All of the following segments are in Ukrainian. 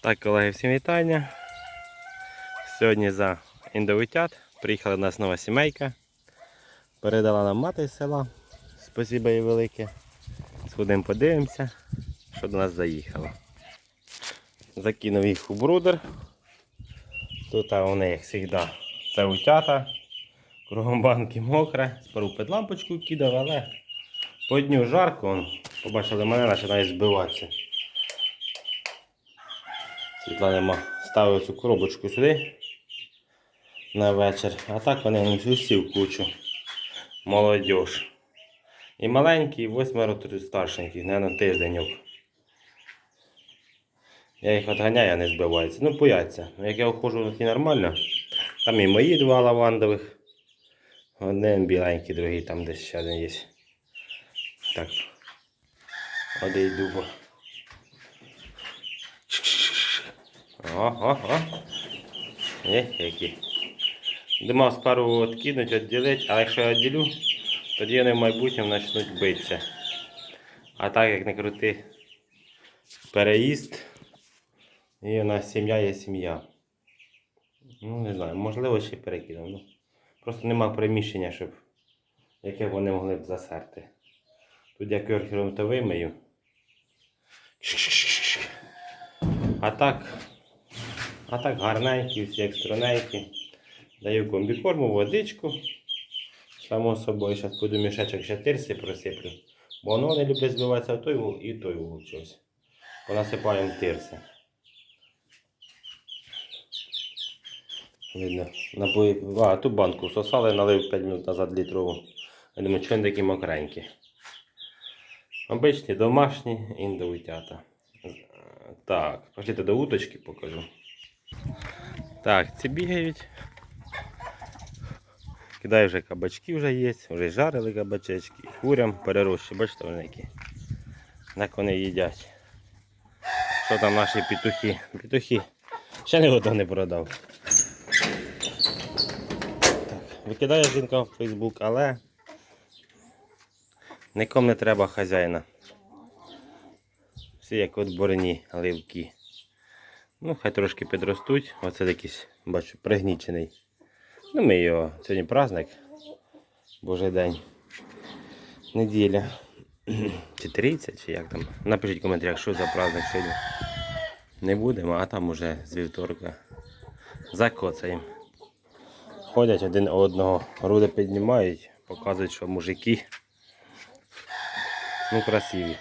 Так, колеги, всім вітання. Сьогодні за індовитят. Приїхала до нас нова сімейка. Передала нам мати з села. Спасибо їй велике. Сходимо подивимося, що до нас заїхало. Закинув їх у брудер. Тут вони, як завжди, це утята. Кругом банки мокре. Сперу під лампочку кидав, але по дню жарко. Побачили мене, починає збиватися. Світла нема. Ставив цю коробочку сюди на вечір. А так вони усі в кучу. Молодіж. І маленькі, і восьмеро старшеньких, наверное, тижденьок. Я їх відганяю, а не збиваються. Ну, бояться. Як я входжу такі нормально, там і мої два лавандових. Один біленький, другий там десь ще один є. Так. Один о, о. Є, які. Думав сперу відкинуть, відділити, але якщо я відділю, тоді вони в майбутньому почнуть битися. А так як не крути переїзд, і у нас сім'я є сім'я. Ну, не знаю, можливо, ще перекинув. Ну, просто нема приміщення, щоб яке вони могли б засерти. Тут я керхером то вимию. А так, а так гарненькі, всі екстраненькі. Даю комбікорму, водичку. Само собою, зараз буду мішечок ще тирси просиплю. Бо воно не любить збиватися в той і той вугол щось. Понасипаємо тирси. Видно, напої... А, ту банку всосали, налив 5 минут назад літрову. Я думаю, вони такі мокренькі. Обичні домашні індоутята. Так, пошліть до уточки покажу. Так, ці бігають. Кидаю вже кабачки вже є, вже жарили кабачечки, курям перерощі, бачите вони які. Так вони їдять. Що там наші петухи? Петухи. Ще ні одного не продав. Так, викидає жінка в Фейсбук, але нікому не треба хазяїна. Всі як от борні ливки. Ну, хай трошки підростуть. Оце якийсь, бачу, пригнічений. Ну, ми його сьогодні праздник. Божий день. Неділя. Чи 30, чи як там. Напишіть в коментарях, що за праздник сьогодні. Не будемо, а там уже з вівторка. Закоцаємо. Ходять один одного, руди піднімають, показують, що мужики. Ну, красиві.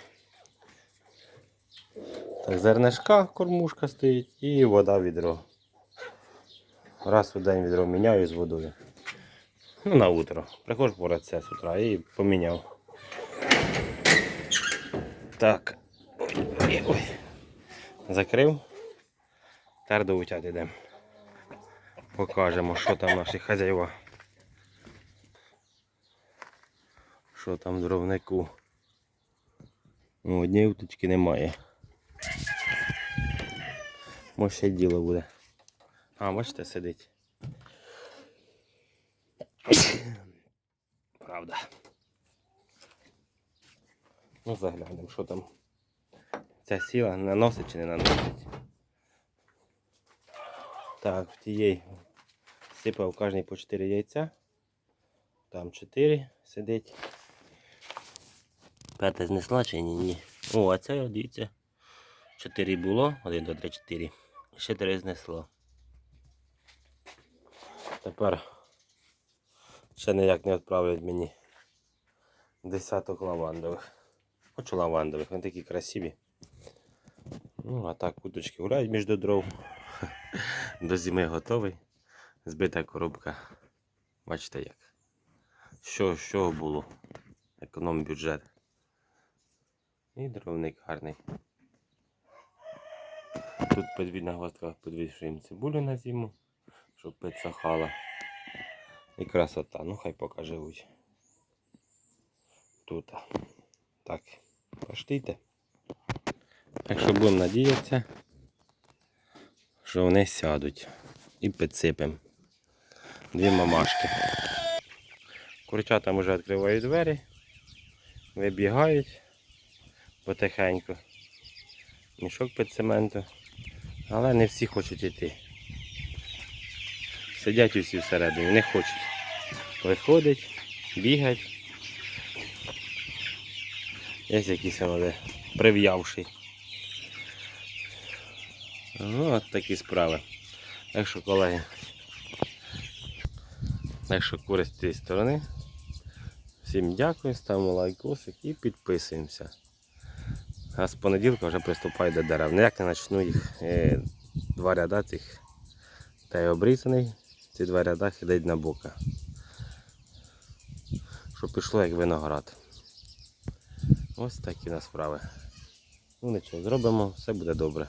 Так, зернишка, кормушка стоїть і вода відро. Раз у день відро міняю з водою. Ну, на утро. Приходжу поратися з утра і поміняв. Так. Ой, ой. Закрив. Тепер до утят йдемо. Покажемо, що там наші хазяїва. Що там в дровнику. Ну, однієї уточки немає. Може ще діло буде. А, бачите, сидить. Правда. Ну, заглянемо, що там. Ця сіла наносить чи не наносить. Так, в тієї сипав кожний по 4 яйця. Там 4 сидить. П'яте знесла чи ні? Ні. О, а це, дивіться. 4 було. 1, 2, 3, 4. Ще 3 знесло. Тепер ще ніяк не відправлять мені десяток лавандових. Хочу лавандових, вони такі красиві. Ну, а так уточки гуляють між дров. До зими готовий. Збита коробка. Бачите як. Що, що було? Економ бюджет. І дровник гарний. Тут подвійна гостка підвішуємо цибулю на зиму, щоб підсохала. І красота, ну хай поки. Тут. Так, пошліте. Так що будемо надіятися, що вони сядуть і підсипемо. Дві мамашки. Курчата вже відкривають двері, вибігають потихеньку. Мішок під цементу. Але не всі хочуть йти. Сидять усі всередині, не хочуть. Виходять, бігають. Є якийсь воно прив'явший. Ну, от такі справи. Так що, колеги, так що користь з цієї сторони. Всім дякую, ставимо лайкосик і підписуємося. А з понеділка вже приступаю до дерев. Ніяк не почну їх е, два ряда цих та й обрізаний. Ці два ряда хидать на бока. Щоб пішло як виноград. Ось такі нас справи. Ну нічого, зробимо, все буде добре.